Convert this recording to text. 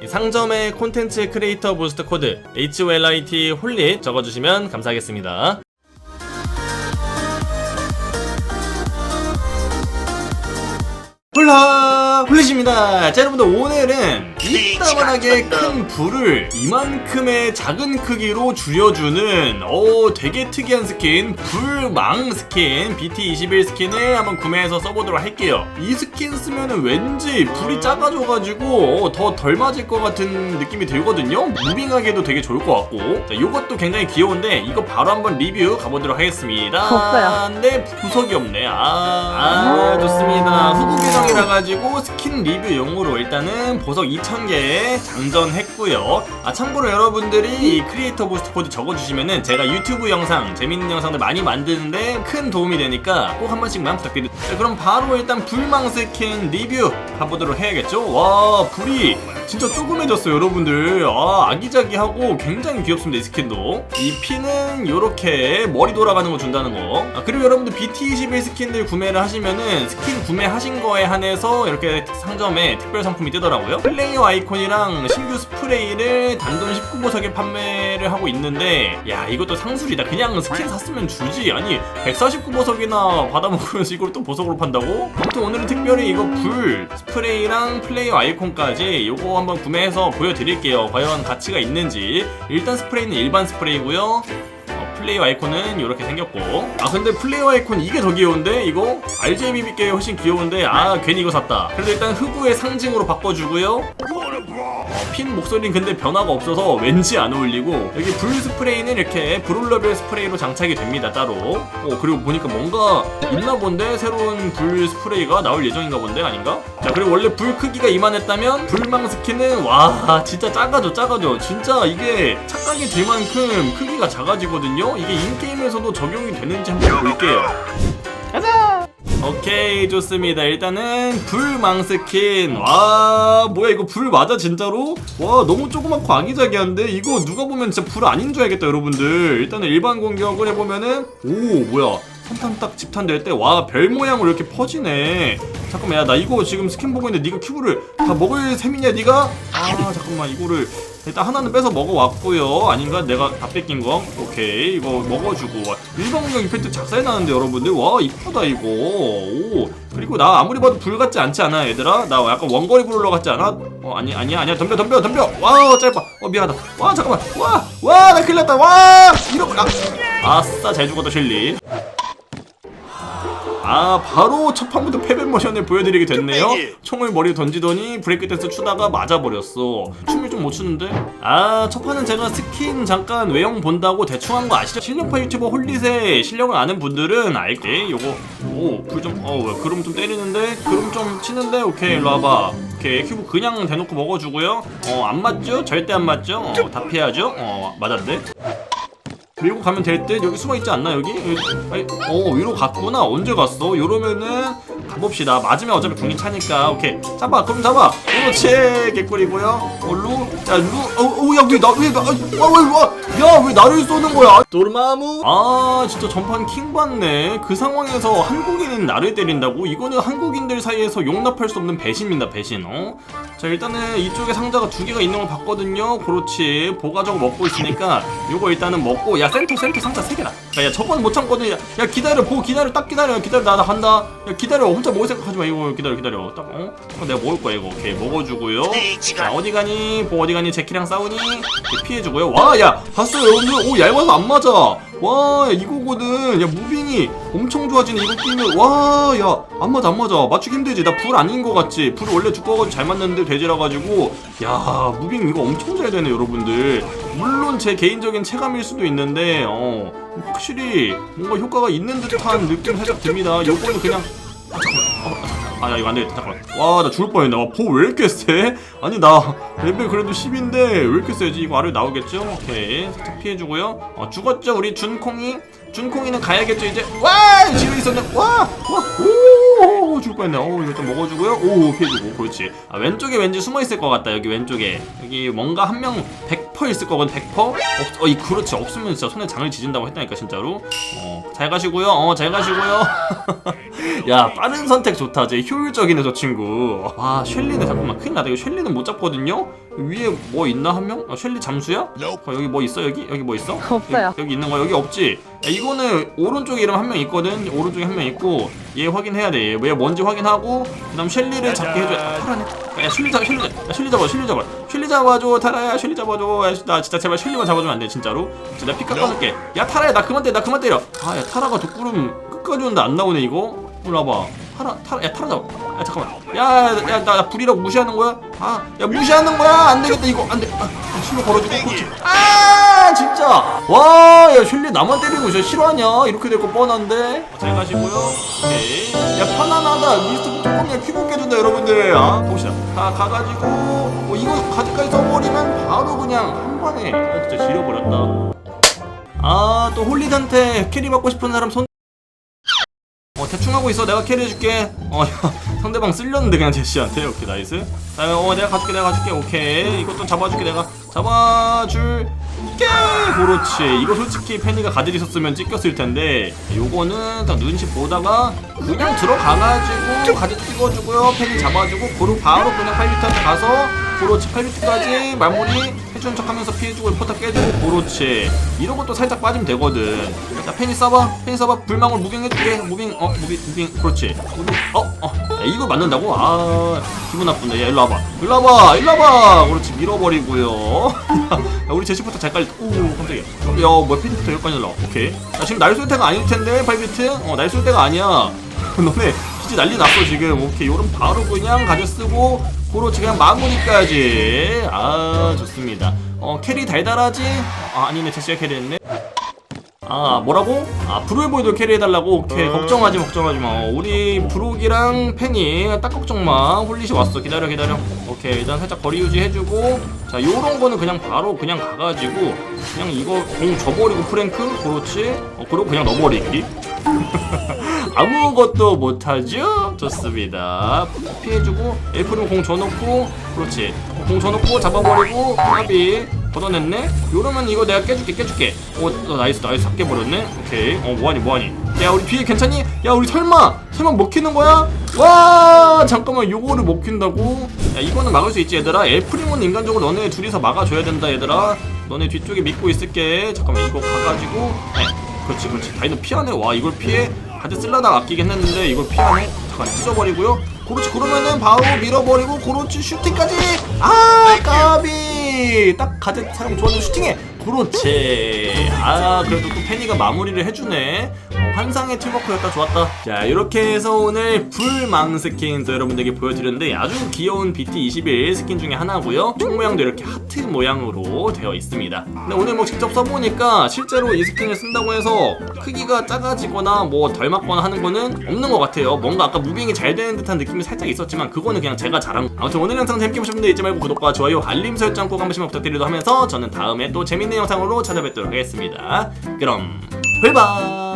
이 상점에 콘텐츠 크리에이터 부스트 코드 HOLIT 홀릿 적어주시면 감사하겠습니다. 홀라 홀릿입니다. 자 여러분들 오늘은 이따만하게 큰 불을 이만큼의 작은 크기로 줄여주는 오 되게 특이한 스킨 불망 스킨 BT21 스킨을 한번 구매해서 써보도록 할게요. 이 스킨 쓰면은 왠지 불이 작아져가지고 더 덜 맞을 것 같은 느낌이 들거든요. 무빙하게도 되게 좋을 것 같고 자 이것도 굉장히 귀여운데 이거 바로 한번 리뷰 가보도록 하겠습니다. 없어요. 근데 구석이 없네. 아, 아 좋습니다. 후보 계정이라 가지고 스킨 리뷰용으로 일단은 보석 2,000개 장전했고요. 아 참고로 여러분들이 이 크리에이터 부스트 코드 적어주시면은 제가 유튜브 영상 재밌는 영상들 많이 만드는데 큰 도움이 되니까 꼭 한 번씩만 부탁드립니다. 자, 그럼 바로 일단 불망 스킨 리뷰 가보도록 해야겠죠? 와 불이 진짜 조그매졌어요 여러분들. 아 아기자기하고 굉장히 귀엽습니다 이 스킨도. 이 피는 요렇게 머리 돌아가는 거 준다는 거. 아, 그리고 여러분들 BT21 스킨들 구매를 하시면은 스킨 구매하신 거에 한해서 이렇게 상점에 특별 상품이 뜨더라고요. 플레이어 아이콘이랑 신규 스프레이를 단돈 19보석에 판매 를 하고 있는데 야 이것도 상술이다. 그냥 스킨 샀으면 주지. 아니 149보석이나 받아먹으면서 이걸 또 보석으로 판다고? 아무튼 오늘은 특별히 이거 불 스프레이랑 플레이어 아이콘까지 요거 한번 구매해서 보여드릴게요. 과연 가치가 있는지. 일단 스프레이는 일반 스프레이고요. 어, 플레이어 아이콘은 이렇게 생겼고. 아 근데 플레이어 아이콘 이게 더 귀여운데 이거? RGB게 훨씬 귀여운데 아 괜히 이거 샀다. 그래도 일단 흑우의 상징으로 바꿔주고요 어, 핀 목소리는 근데 변화가 없어서 왠지 안 어울리고 여기 불 스프레이는 이렇게 브롤러벨 스프레이로 장착이 됩니다 따로. 어, 그리고 보니까 뭔가 있나 본데? 새로운 불 스프레이가 나올 예정인가 본데? 아닌가? 자 그리고 원래 불 크기가 이만했다면 불망 스킨은 와 진짜 작아져 작아져. 진짜 이게 착각이 들 만큼 크기가 작아지거든요? 이게 인게임에서도 적용이 되는지 한번 볼게요 오케이 좋습니다. 일단은 불망 스킨. 와 뭐야 이거 불 맞아 진짜로? 와 너무 조그맣고 아기자기한데? 이거 누가 보면 진짜 불 아닌 줄 알겠다 여러분들. 일단은 일반 공격을 해보면은 오 뭐야 선탄 딱 집탄 될 때 와 별 모양으로 이렇게 퍼지네. 잠깐만 야 나 이거 지금 스킨 보고 있는데 네가 큐브를 다 먹을 셈이냐 네가? 아 잠깐만 이거를 일단 하나는 뺏어 먹어왔고요. 아닌가? 내가 다 뺏긴 거? 오케이 이거 먹어주고. 와, 일반 공격 이펙트 작살 나는데 여러분들? 와 이쁘다 이거. 오 그리고 나 아무리 봐도 불 같지 않지 않아 얘들아? 나 약간 원거리 브롤러 같지 않아? 어 아니 아니야 아니야. 덤벼 덤벼 덤벼. 와 짧아. 어 미안하다. 와 잠깐만. 와와나 큰일 났다. 와 이러고 아, 아싸 잘 죽었다 실리 아 바로 첫 판부터 패배 모션을 보여드리게 됐네요. 총을 머리에 던지더니 브레이크 댄스 추다가 맞아버렸어. 춤을 좀 못 추는데? 아 첫 판은 제가 스킨 잠깐 외형 본다고 대충 한 거 아시죠? 실력파 유튜버 홀릿의 실력을 아는 분들은 알게. 요거. 오불좀어 그럼 좀 때리는데? 그럼 좀 치는데? 오케이 일로 와봐. 오케이 큐브 그냥 대놓고 먹어주고요. 어 안 맞죠? 절대 안 맞죠? 어, 다 피하죠? 어 맞았네 밀고 가면 될 듯? 여기 숨어 있지 않나 여기? 아니, 어 위로 갔구나. 언제 갔어? 이러면은 가봅시다. 맞으면 어차피 궁이 차니까. 오케이. 잡아 그럼 잡아. 그렇지 개꿀이고요. 어루. 자루어우야왜나왜나왜야왜 나를 쏘는 거야? 도르마무. 아 진짜 전판 킹 받네. 그 상황에서 한국인은 나를 때린다고? 이거는 한국인들 사이에서 용납할 수 없는 배신입니다 배신. 어? 자 일단은 이쪽에 상자가 두 개가 있는 걸 봤거든요. 그렇지. 보가 저거 먹고 있으니까 요거 일단은 먹고 야 센터 센터 상자 세 개다. 야, 야 저건 못 참거든. 야, 야 기다려 보 기다려 딱 기다려. 기다려 나, 나 간다. 야 기다려. 혼자 먹을 생각하지 마. 이거 기다려 기다려. 딱 어? 어 내가 먹을 거야 이거. 오케이 먹어주고요. 자 어디 가니? 보 어디 가니? 제키랑 싸우니? 피해주고요. 와 야 봤어요 여러분들? 오 얇아서 안 맞아 와 야, 이거거든. 야 무빙이 엄청 좋아지는 이거 끼면. 와야 안 맞아 안 맞아. 맞추기 힘들지. 나 불 아닌 거 같지. 불 원래 두꺼워가지고 잘 맞는데 돼지라 가지고. 야 무빙 이거 엄청 잘 되네 여러분들. 물론 제 개인적인 체감일 수도 있는데 어 확실히 뭔가 효과가 있는 듯한 느낌 살짝 듭니다. 요거는 그냥 아 아, 아, 아, 야 이거 안되겠다. 잠깐만. 와 나 죽을 뻔했네. 와보 왜 이렇게 세? 아니 나 레벨 그래도 10인데 왜 이렇게 세지? 이거 아래 나오겠죠? 오케이. 살짝 피해주고요. 어 죽었죠 우리 준콩이? 준콩이는 가야겠죠 이제? 와! 지금 있었네. 와 와 오 죽을 뻔했네. 오 이거 좀 먹어주고요. 오 피해주고. 그렇지. 아 왼쪽에 왠지 숨어있을 것 같다 여기 왼쪽에. 여기 뭔가 한 명 100% 있을 거거든 100%? 없, 어, 이 그렇지. 없으면 진짜 손에 장을 지진다고 했다니까 진짜로. 어잘 가시고요. 어잘 가시고요 야 빠른 선택 좋다 쟤. 효율적이네 저 친구. 와 쉘리는 잠깐만. 큰일 나다. 이거 쉘리는 못 잡거든요? 위에 뭐 있나 한 명? 아, 쉘리 잠수야? 어, 여기 뭐 있어 여기? 여기 뭐 있어? 없어요. 여기, 여기 있는 거 여기 없지? 야, 이거는 오른쪽에 이름 한 명 있거든? 오른쪽에 한 명 있고 얘 확인해야 돼얘 뭔지 확인하고 그 다음 쉘리를 잡게 해줘. 아, 타라네. 야 쉘리 잡아 쉘리 잡아. 야, 쉘리 잡아 쉘리 잡아. 쉘리 잡아줘 타라야. 쉘리 잡아줘. 야, 나 진짜 제발 쉘리만 잡아주면 안 돼 진짜로? 진짜 나피 깎아줄게. 야 타라야 나 그만 때려 나 그만 때려. 아 야 타라가 독구름 끝까지 오는데 안 나오네 이거 일로 와봐. 타라 타라 야 타라 잡아. 야 잠깐만. 야야나 나 불이라고 무시하는 거야? 아야 무시하는 거야? 안 되겠다 이거. 안돼. 아, 실로 걸어주고 그렇지 아 진짜. 와야 슐리 나만 거 진짜 싫어하냐? 이렇게 될 거 뻔한데. 잘 가시고요. 오케이. 야 편안하다. 미스터 뚜껑에 피 붓게 준다 여러분들. 아 봅시다. 다 가가지고 뭐 이거 가지까지 써버리면 바로 그냥 한 방에 아 진짜 지려버렸다. 아 또 홀리단테 캐리 받고 싶은 사람 손어 대충 하고 있어. 내가 캐리 해줄게. 어 야, 상대방 쓸렸는데 그냥 제시한테. 오케이 나이스. 자, 어 내가 가줄게 내가 가줄게. 오케이. 이것도 잡아줄게 내가. 잡아줄게! 그렇지. 이거 솔직히 팬이가 가드리 있었으면 찍혔을 텐데 요거는 딱 눈치 보다가 그냥 들어가가지고 가드 찍어주고요. 팬이 잡아주고 그리고 바로 그냥 8비트한테 가서 그렇지 8비트까지 마무리 해주는 척하면서 피해주고 포탑 깨주고 그렇지 이런 것도 살짝 빠지면 되거든. 자 팬이 쏴봐. 팬이 쏴봐. 불망울 무빙해줄게. 무빙 어 무빙 무빙 그렇지. 무빙 어어 이거 맞는다고? 아 기분 나쁜데. 야 일로 와봐. 일로 와봐. 일로 와봐. 그렇지 밀어버리고요. 야 우리 제시부터 잘 깔리 오 깜짝이야. 야뭐 팬부터 여기까지 날라 오케이. 야 지금 날 쏠 때가 아닐 텐데 8비트? 어날 쏠 때가 아니야. 너네 기지 난리 났어 지금. 오케이 요런 바로 그냥 가져 쓰고 그렇지 그냥 마무리까지. 아 좋습니다. 어 캐리 달달하지? 아 아니네 제시가 캐리했네. 아 뭐라고? 아 브루이보이도 캐리해달라고? 오케이 걱정하지 걱정하지 마. 어, 우리 브룩이랑 팬이 딱 걱정 마. 홀릿이 왔어. 기다려 기다려. 오케이 일단 살짝 거리 유지 해주고. 자 요런 거는 그냥 바로 그냥 가가지고 그냥 이거 공 줘버리고 프랭크? 그렇지? 어 그리고 그냥 넣어버리기 아무것도 못하죠? 좋습니다. 피해주고, 엘프는 공 줘놓고, 그렇지. 공 줘놓고, 잡아버리고, 까비. 걷어냈네? 요러면 이거 내가 깨줄게, 깨줄게. 오, 어, 나이스, 나이스, 싹 깨버렸네? 오케이. 어, 뭐하니, 뭐하니. 야, 우리 뒤에 괜찮니? 야, 우리 설마, 설마 먹히는 거야? 와, 잠깐만, 요거를 먹힌다고? 야, 이거는 막을 수 있지, 얘들아. 엘프림은 인간적으로 너네 둘이서 막아줘야 된다, 얘들아. 너네 뒤쪽에 믿고 있을게. 잠깐만, 이거 가가지고. 네. 그렇지 그렇지 다이는 피하네 와 이걸 피해 가드 쓸라다가 아끼긴 했는데 이걸 피하네. 잠깐 찢어버리고요. 그렇지 그러면은 바로 밀어버리고 그렇지 슈팅까지. 아 까비! 딱 가드 사람 좋아하는 슈팅해 그렇지. 아 그래도 또 페니가 마무리를 해주네. 어, 환상의 팀워크였다. 좋았다. 자 이렇게 해서 오늘 불망 스킨 또 여러분들에게 보여드렸는데 아주 귀여운 BT21 스킨 중에 하나고요. 총 모양도 이렇게 하트 모양으로 되어 있습니다. 근데 오늘 뭐 직접 써보니까 실제로 이 스킨을 쓴다고 해서 크기가 작아지거나 뭐 덜 맞거나 하는 거는 없는 것 같아요. 뭔가 아까 무빙이 잘 되는 듯한 느낌이 살짝 있었지만 그거는 그냥 제가 잘한 거. 아무튼 오늘 영상 재밌게 보셨는데 잊지 말고 구독과 좋아요 알림 설정 꼭 한 번씩만 부탁드리도록 하면서 저는 다음에 또 재밌는 영상으로 찾아뵙도록 하겠습니다. 그럼 불바